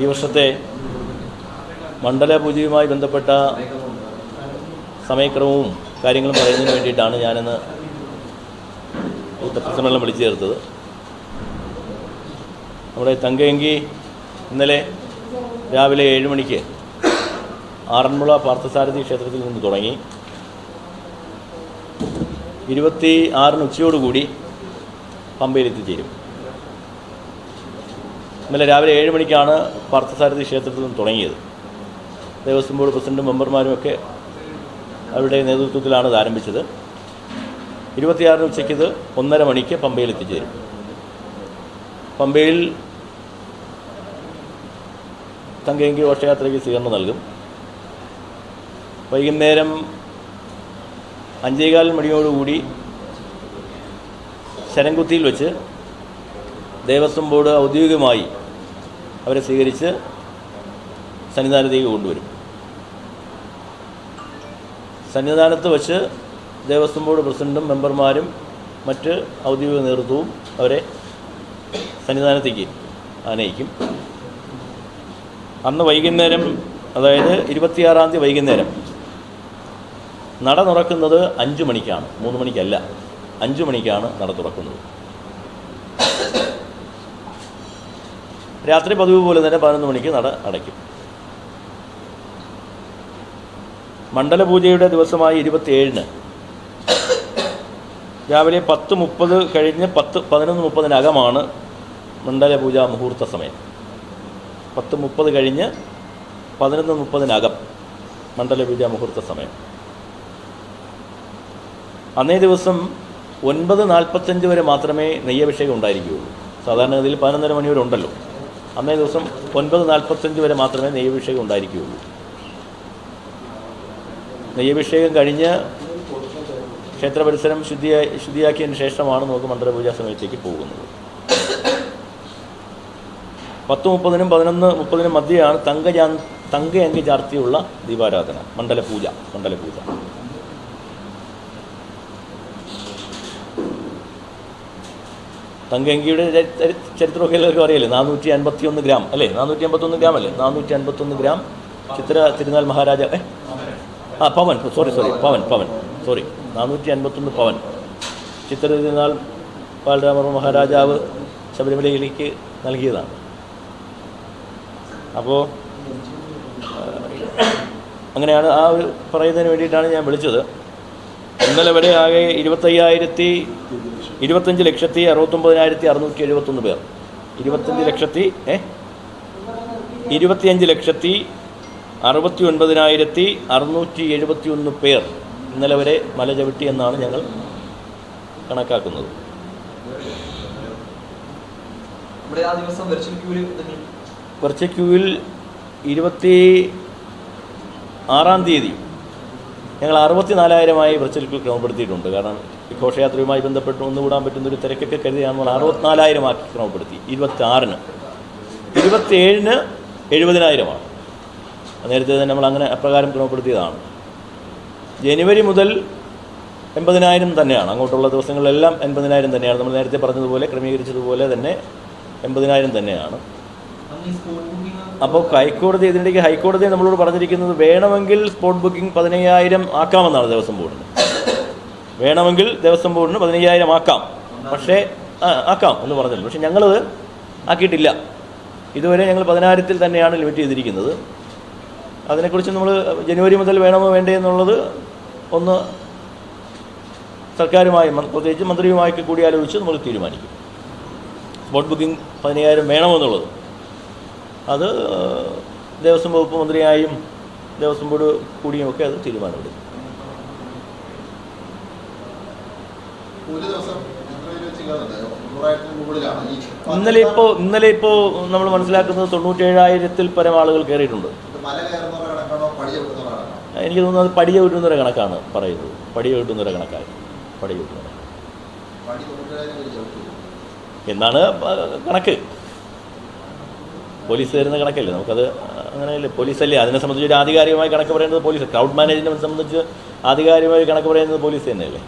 ഈ വർഷത്തെ മണ്ഡല പൂജയുമായി ബന്ധപ്പെട്ട സമയക്രമവും കാര്യങ്ങളും പറയുന്നതിന് വേണ്ടിയിട്ടാണ് ഞാനിന്ന് ഈ വിളിച്ചു ചേർത്തത്. നമ്മുടെ തങ്കയങ്കി ഇന്നലെ രാവിലെ ഏഴ് മണിക്ക് ആറന്മുള പാർത്ഥസാരഥി ക്ഷേത്രത്തിൽ നിന്ന് തുടങ്ങി. ഇരുപത്തി ആറിന് ഉച്ചയോടുകൂടി പമ്പയിൽ എത്തിച്ചേരും ഇന്നലെ രാവിലെ ഏഴ് മണിക്കാണ് പാർത്ഥസാരഥി ക്ഷേത്രത്തിൽ നിന്ന് തുടങ്ങിയത്. ദേവസ്വം ബോർഡ് പ്രസിഡന്റും മെമ്പർമാരും ഒക്കെ അവരുടെ നേതൃത്വത്തിലാണ് ഇത് ആരംഭിച്ചത്. ഇരുപത്തിയാറിന് ഉച്ചയ്ക്ക് ഇത് ഒന്നര മണിക്ക് പമ്പയിൽ എത്തിച്ചേരും. പമ്പയിൽ തങ്കയെങ്കിൽ ഘോഷയാത്രയ്ക്ക് സ്വീകരണം നൽകും. വൈകുന്നേരം അഞ്ചേകാൽ മണിയോടുകൂടി ശരംകുത്തിയിൽ വെച്ച് ദേവസ്വം ബോർഡ് ഔദ്യോഗികമായി അവരെ സ്വീകരിച്ച് സന്നിധാനത്തേക്ക് കൊണ്ടുവരും. സന്നിധാനത്ത് വച്ച് ദേവസ്വം ബോർഡ് പ്രസിഡന്റും മെമ്പർമാരും മറ്റ് ഔദ്യോഗിക നേതൃത്വവും അവരെ സന്നിധാനത്തേക്ക് ആനയിക്കും. അന്ന് വൈകുന്നേരം അതായത് ഇരുപത്തിയാറാം തീയതി വൈകുന്നേരം നട തുറക്കുന്നത് അഞ്ച് മണിക്കാണ്. മൂന്ന് മണിക്കല്ല അഞ്ച് മണിക്കാണ് നട തുറക്കുന്നത്. രാത്രി പതിവ് പോലെ തന്നെ പതിനൊന്ന് മണിക്ക് നട അടയ്ക്കും. മണ്ഡലപൂജയുടെ ദിവസമായ ഇരുപത്തിയേഴിന് രാവിലെ പത്ത് മുപ്പത് കഴിഞ്ഞ് പത്ത് പതിനൊന്ന് മുപ്പതിനകമാണ് മണ്ഡലപൂജ മുഹൂർത്ത സമയം. പത്ത് മുപ്പത് കഴിഞ്ഞ് പതിനൊന്ന് മുപ്പതിനകം മണ്ഡലപൂജ മുഹൂർത്ത സമയം. അന്നേ ദിവസം ഒൻപത് നാൽപ്പത്തഞ്ച് വരെ മാത്രമേ നെയ്യഭിഷേകം ഉണ്ടായിരിക്കുകയുള്ളൂ. സാധാരണഗതിയിൽ പതിനൊന്നര മണി വരെ ഉണ്ടല്ലോ. അന്നേ ദിവസം ഒൻപത് നാൽപ്പത്തഞ്ച് വരെ മാത്രമേ നെയ്യഭിഷേകം ഉണ്ടായിരിക്കുകയുള്ളൂ. നെയ്യഭിഷേകം കഴിഞ്ഞ് ക്ഷേത്ര പരിസരം ശുദ്ധിയായി ശുദ്ധിയാക്കിയതിന് ശേഷമാണ് നമുക്ക് മന്ത്രപൂജാ സമയത്തേക്ക് പോകുന്നത്. പത്ത് മുപ്പതിനും പതിനൊന്ന് മുപ്പതിനും മധ്യയാണ് തങ്കജാ തങ്കയങ്കി ചാർത്തിയുള്ള ദീപാരാധന മണ്ഡലപൂജ മണ്ഡലപൂജ. ചരി- ചരിത്രമൊക്കെ എല്ലാവർക്കും അറിയില്ലേ? നാനൂറ്റി അൻപത്തി ഒന്ന് ഗ്രാം. അല്ലേ? നാനൂറ്റി അൻപത്തൊന്ന് ഗ്രാം അല്ലേ? നാനൂറ്റി അൻപത്തൊന്ന് ഗ്രാം. ചിത്ര തിരുനാൾ മഹാരാജ ഏ? ആ പവൻ. Sorry sorry. പവൻ പവൻ. സോറി. നാനൂറ്റി അൻപത്തൊന്ന് പവൻ. ചിത്ര തിരുനാൾ ബാലരാമ മഹാരാജാവ് ശബരിമലയിലേക്ക് നൽകിയതാണ്. അപ്പോൾ അങ്ങനെയാണ് ആ ഒരു പറയുന്നതിന് വേണ്ടിയിട്ടാണ് ഞാൻ വിളിച്ചത്. ഇന്നലെ വരെ ആകെ ഇരുപത്തയ്യായിരത്തി ഇരുപത്തഞ്ച് ലക്ഷത്തി അറുപത്തൊമ്പതിനായിരത്തി അറുന്നൂറ്റി എഴുപത്തൊന്ന് പേർ. ഇരുപത്തഞ്ച് ലക്ഷത്തി ഏ? ഇരുപത്തിയഞ്ച് ലക്ഷത്തി അറുപത്തി ഒൻപതിനായിരത്തി അറുന്നൂറ്റി എഴുപത്തി ഒന്ന് പേർ ഇന്നലെ വരെ മല ചവിട്ടി എന്നാണ് ഞങ്ങൾ കണക്കാക്കുന്നത്. വെർച്വൽ ക്യൂവിൽ ഇരുപത്തി ആറാം തീയതി ഞങ്ങൾ അറുപത്തി നാലായിരമായി വെർച്വൽ ക്യൂ ക്രമപ്പെടുത്തിയിട്ടുണ്ട്. കാരണം ഘോഷയാത്രയുമായി ബന്ധപ്പെട്ട് ഒന്നുകൂടാൻ പറ്റുന്ന ഒരു തിരക്കൊക്കെ കരുതിയാണ് നമ്മൾ അറുപത്തിനാലായിരം ആക്കി ക്രമപ്പെടുത്തി. ഇരുപത്തി ആറിന് ഇരുപത്തിയേഴിന് എഴുപതിനായിരമാണ്. നേരത്തെ തന്നെ നമ്മൾ അങ്ങനെ അപ്രകാരം ക്രമപ്പെടുത്തിയതാണ്. ജനുവരി മുതൽ എൺപതിനായിരം തന്നെയാണ്. അങ്ങോട്ടുള്ള ദിവസങ്ങളിലെല്ലാം എൺപതിനായിരം തന്നെയാണ്. നമ്മൾ നേരത്തെ പറഞ്ഞതുപോലെ ക്രമീകരിച്ചതുപോലെ തന്നെ എൺപതിനായിരം തന്നെയാണ്. അപ്പോൾ ഹൈക്കോടതി ഇതിനിടയ്ക്ക് ഹൈക്കോടതി നമ്മളോട് പറഞ്ഞിരിക്കുന്നത് വേണമെങ്കിൽ സ്പോട്ട് ബുക്കിംഗ് പതിനയ്യായിരം ആക്കാമെന്നാണ് ദേവസ്വം ബോർഡിന്. വേണമെങ്കിൽ ദേവസ്വം ബോർഡിന് പതിനയ്യായിരം ആക്കാം. പക്ഷേ ആക്കാം എന്ന് പറഞ്ഞത് പക്ഷെ ഞങ്ങളത് ആക്കിയിട്ടില്ല. ഇതുവരെ ഞങ്ങൾ പതിനായിരത്തിൽ തന്നെയാണ് ലിമിറ്റ് ചെയ്തിരിക്കുന്നത്. അതിനെക്കുറിച്ച് നമ്മൾ ജനുവരി മുതൽ വേണമോ വേണ്ടേ എന്നുള്ളത് ഒന്ന് സർക്കാരുമായി പ്രത്യേകിച്ച് മന്ത്രിയുമായൊക്കെ കൂടിയാലോചിച്ച് നമ്മൾ തീരുമാനിക്കും. സ്പോട്ട് ബുക്കിംഗ് പതിനയ്യായിരം വേണമെന്നുള്ളത് അത് ദേവസ്വം വകുപ്പ് മന്ത്രിയായും ദേവസ്വം ബോർഡ് കൂടിയും ഒക്കെ അത് തീരുമാനമെടുക്കും ഒരു ദിവസം എത്ര രൂപ വെച്ച് കയറുന്നുണ്ട് നൂറായിരത്തിന് മുകളിലാണ് ഈ ഇന്നലെ ഇപ്പോ ഇന്നലെ ഇപ്പോ നമ്മൾ മനസ്സിലാക്കുന്നത് തൊണ്ണൂറ്റേഴായിരത്തിൽ പരം ആളുകൾ കയറിയിട്ടുണ്ട്. എനിക്ക് തോന്നുന്നത് അത് പടിയ കണക്കാണ് പറയുന്നത്. പടിയ വിട്ടുന്നൊരു കണക്കാണ് പടിയ തൊണ്ണൂറ്റേഴായിരം എന്നാണ് കണക്ക്. പോലീസ് തരുന്ന കണക്കല്ലേ? നമുക്കത് അങ്ങനെയല്ലേ? പോലീസല്ലേ? അതിനെ സംബന്ധിച്ച് ഒരു ആധികാരികമായി കണക്ക് പറയുന്നത് പോലീസ്. ക്രൗഡ് മാനേജ്മെന്റ് സംബന്ധിച്ച് ആധികാരികമായി കണക്ക് പറയുന്നത് പോലീസ് തന്നെയല്ലേ?